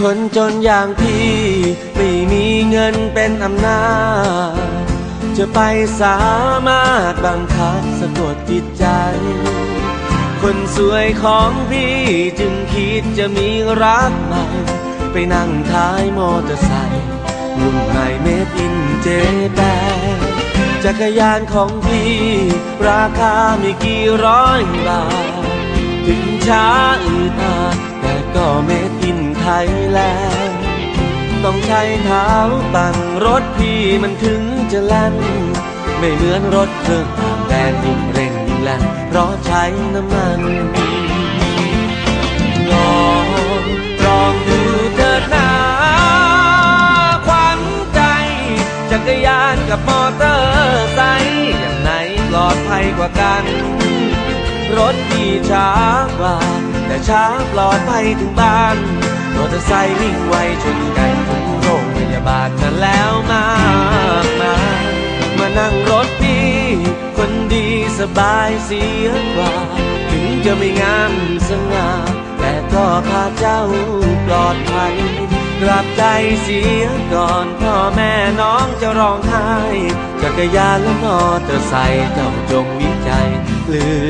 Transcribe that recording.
คนจนอย่างพี่ ไม่มีเงินเป็นอำนาจ จะไปสามารถบังคับสะกดจิตใจ คนสวยของพี่จึงคิดจะมีรักใหม่ ไปนั่งท้ายมอเตอร์ไซค์รุ่นใหม่เมดอินเจแปจักรยานของพี่ ราคาไม่กี่ร้อยบาท ถึงช้าอืดอาดแต่ก็เมดอินไท ยแลนด์ต้องใช้เท้าปั่นรถพี่มันถึงจะแล่นไม่เหมือนรถเครื่องต่างแดนยิ่งเร่งยิ่งแล่นเพราะใช้น้ำมันลองลองดูเถิดนาขวัญใจจักรยานกับมอเตอร์ไซค์อย่างไหนปลอดภัยกว่ากัน รถที่ช้ากว่า แต่ช้าปลอดภัยถึงบ้าน อเตอร์ไซค์วิ่งไวชนกันถึงโรงพยาบาลนั้นแล้วมากมายมานั่งรถพี่คนดีสบายเสียกว่า ถึงจะไม่งามสง่าแต่ก็พาเจ้าปลอดภัยกลับใจเสียก่อนพ่อแม่น้องจะร้องไห้จักรยานและมอเตอร์ไซค์เจ้าจงวิจัยเลือกใครดีเอ่ย